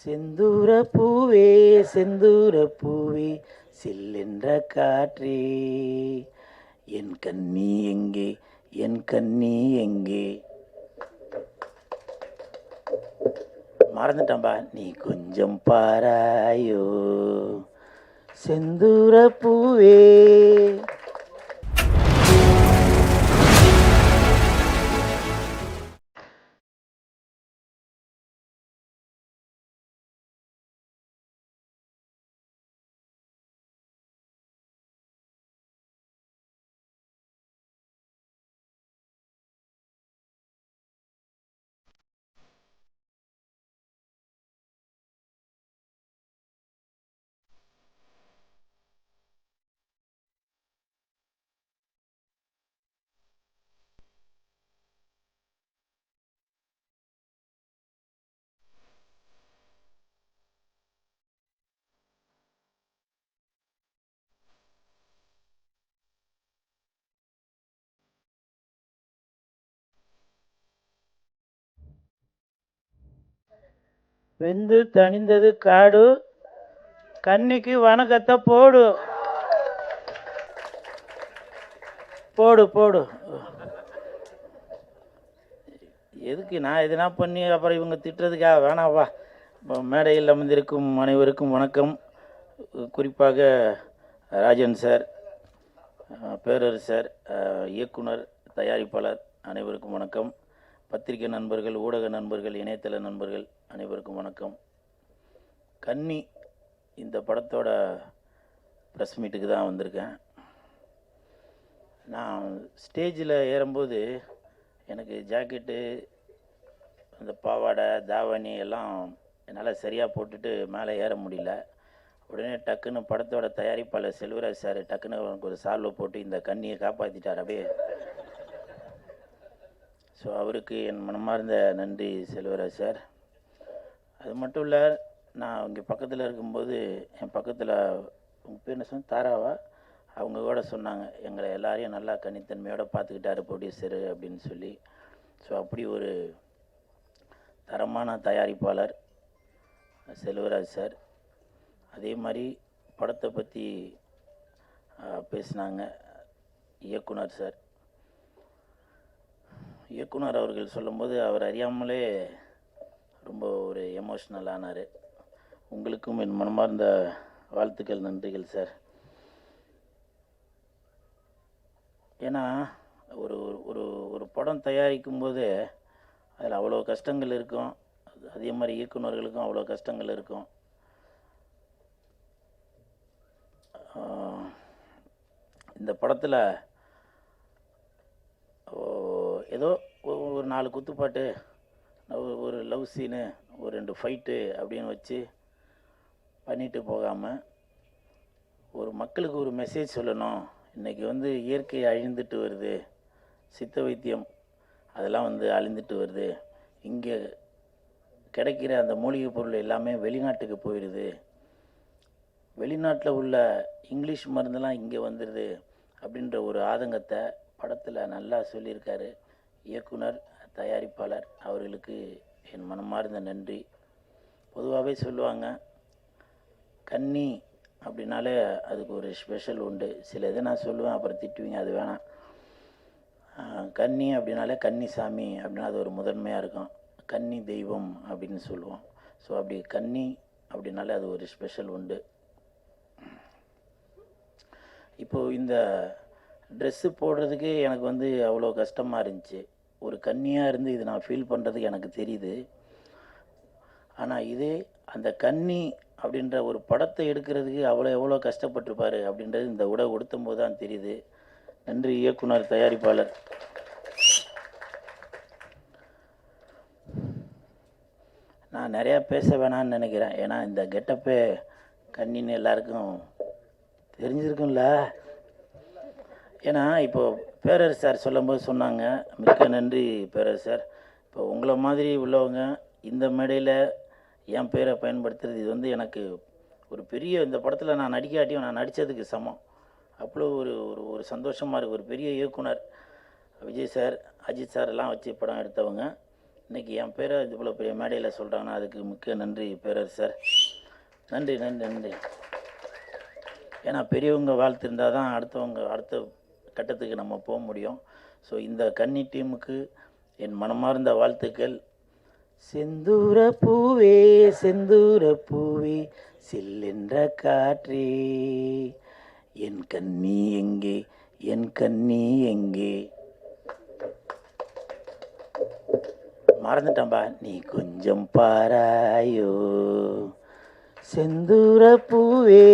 செந்தூர பூவே செந்தூர பூவே சில்லென்ற காற்றே. என் கண்ணி எங்கே என் கண்ணி எங்கே? மறந்துட்டேன்பா நீ கொஞ்சம் பாராயோ. செந்தூர பூவே வெந்து தணிந்தது காடு. கன்னிக்கு வணக்கத்தை போடு. போடு போடு. எதுக்கு நான் எதுனா பண்ணி அப்புறம் இவங்க திட்டுறதுக்கா? வேணாவா இப்போ மேடையில் அமர்ந்திருக்கும் அனைவருக்கும் வணக்கம். குறிப்பாக ராஜன் சார் பேரரசர் இயக்குனர் தயாரிப்பாளர் அனைவருக்கும் வணக்கம். பத்திரிகை நண்பர்கள் ஊடக நண்பர்கள் இணையதள நண்பர்கள் அனைவருக்கும் வணக்கம். கன்னி இந்த படத்தோட ப்ரெஸ் மீட்டுக்கு தான் வந்திருக்கேன். நான் ஸ்டேஜில் ஏறும்போது எனக்கு ஜாக்கெட்டு அந்த பாவாடை தாவணி எல்லாம் என்னால் சரியாக போட்டுட்டு மேலே ஏற முடியல. உடனே டக்குன்னு படத்தோட தயாரிப்பாளர் செல்வராஜ் சார் டக்குன்னு அவனுக்கு ஒரு சால்வை போட்டு இந்த கண்ணியை காப்பாற்றிட்டார் அப்படியே ஸோ அவருக்கு என் மனமார்ந்த நன்றி செல்வராஜ் சார் அது மட்டும் இல்லை நான் இங்கே பக்கத்தில் இருக்கும்போது என் பக்கத்தில் உங்கள் பேர் என்ன சொன்ன தாராவா? அவங்க கூட சொன்னாங்க எங்களை எல்லாரையும் நல்லா கனித்தன்மையோடு பார்த்துக்கிட்டாரு ப்ரொடியூசரு அப்படின்னு சொல்லி. ஸோ அப்படி ஒரு தரமான தயாரிப்பாளர் செல்வராஜ் சார். அதே மாதிரி படத்தை பற்றி பேசினாங்க இயக்குனர் சார். இயக்குனர் அவர்கள் சொல்லும்போது அவர் அறியாமலே ரொம்ப ஒரு எமோஷ்னல் ஆனார். உங்களுக்கும் என் மனமார்ந்த வாழ்த்துக்கள் நன்றிகள் சார் ஏன்னா ஒரு ஒரு ஒரு படம் தயாரிக்கும் போது அதில் அவ்வளோ கஷ்டங்கள் இருக்கும். அதே மாதிரி இயக்குனர்களுக்கும் அவ்வளோ கஷ்டங்கள் இருக்கும். இந்த படத்தில் ஏதோ ஒரு நாலு குத்துப்பாட்டு ஒரு- லவ் சீனு ஒரு ரெண்டு ஃபைட்டு அப்படின்னு வச்சு பண்ணிட்டு போகாமல் ஒரு மக்களுக்கு ஒரு மெசேஜ் சொல்லணும். இன்றைக்கி வந்து இயற்கை அழிந்துட்டு வருது. சித்த வைத்தியம் அதெல்லாம் வந்து அழிந்துட்டு வருது. இங்கே கிடைக்கிற அந்த மூலிகை பொருள் எல்லாமே வெளிநாட்டுக்கு போயிடுது வெளிநாட்டில் உள்ள இங்கிலீஷ் மருந்தெல்லாம் இங்கே வந்துடுது அப்படின்ற ஒரு ஆதங்கத்தை படத்தில் நல்லா சொல்லியிருக்காரு இயக்குனர் தயாரிப்பாளர். அவர்களுக்கு என் மனமார்ந்த நன்றி. பொதுவாகவே சொல்லுவாங்க கன்னி அப்படின்னாலே அதுக்கு ஒரு ஸ்பெஷல் உண்டு. சில இதை நான் சொல்லுவேன் அப்புறம் திட்டுவீங்க அது வேணாம். கன்னி அப்படின்னாலே கன்னிசாமி அப்படின்னா அது ஒரு முதன்மையாக இருக்கும். கன்னி தெய்வம் அப்படின்னு சொல்லுவோம். ஸோ அப்படி கன்னி அப்படின்னாலே அது ஒரு ஸ்பெஷல் உண்டு. இப்போது இந்த ட்ரெஸ்ஸு போடுறதுக்கு எனக்கு வந்து அவ்வளோ கஷ்டமாக இருந்துச்சு. ஒரு கன்னியாக இருந்து இது நான் ஃபீல் பண்ணுறது எனக்கு தெரியுது. ஆனால் இதே அந்த கன்னி அப்படின்ற ஒரு படத்தை எடுக்கிறதுக்கு அவ்வளோ எவ்வளோ கஷ்டப்பட்டிருப்பார் அப்படின்றது இந்த உடை உடுத்தும் போது தான் தெரியுது. நன்றி இயக்குனர் தயாரிப்பாளர். நான் நிறையா பேச வேணாம்னு நினைக்கிறேன். ஏன்னா இந்த கெட்டப்பே கண்ணின்னு எல்லாருக்கும் தெரிஞ்சிருக்கும்ல. ஏன்னா இப்போ பேரர் சார் சொல்லும்போது சொன்னாங்க மிக்க நன்றி பேரர் சார் இப்போ உங்களை மாதிரி உள்ளவங்க இந்த மேடையில் என் பேரை பயன்படுத்துறது இது வந்து எனக்கு ஒரு பெரிய இந்த படத்தில் நான் நடிக்காட்டியும் நான் நடித்ததுக்கு சமம். அவ்வளோ ஒரு ஒரு ஒரு சந்தோஷமாக இருக்குது ஒரு பெரிய இயக்குனர் விஜய் சார் அஜித் சார் எல்லாம் வச்சு படம் எடுத்தவங்க இன்றைக்கி என் பேரை இவ்வளோ பெரிய மேடையில் சொல்கிறாங்கன்னா அதுக்கு மிக்க நன்றி பேரர் சார் நன்றி நன்றி நன்றி. ஏன்னா பெரியவங்க வாழ்த்து இருந்தால் தான் அடுத்தவங்க அடுத்த கட்டத்துக்கு நம்ம போக முடியும். ஸோ இந்த கன்னி டீமுக்கு என் மனமார்ந்த வாழ்த்துக்கள். செந்தூர பூவே செந்தூர பூவே சில்லென்ற காற்றே. என் கண்ணி எங்கே என் கண்ணி எங்கே? மறந்துட்டம்பா நீ கொஞ்சம் பாராயோ. செந்தூர பூவே